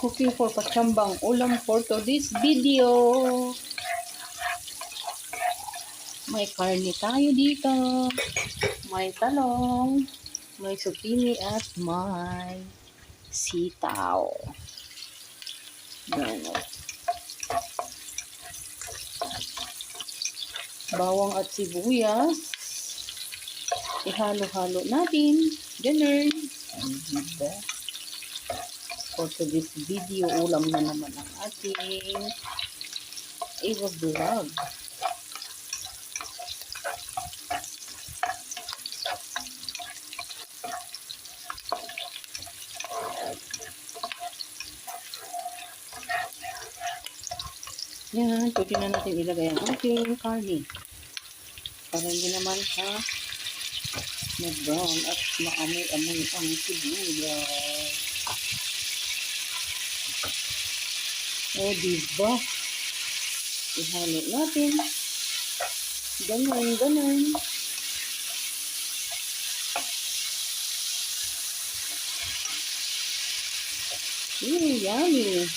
cooking for pachambang ulam for today's video. May karne tayo dito. May talong. May zucchini at may sitaw. Yan. Bawang at sibuyas. Ihalo-halo natin. Ganun. Ang? For today's video, ulam na naman ang ating Eva Vlog. Yan, pwede na natin ilagay ang ating karne. Para hindi naman sa na-brown at maamoy-amoy ang sibuyas. O, diba? Ihalo natin. Ganun, ganun. Ooh, yummy.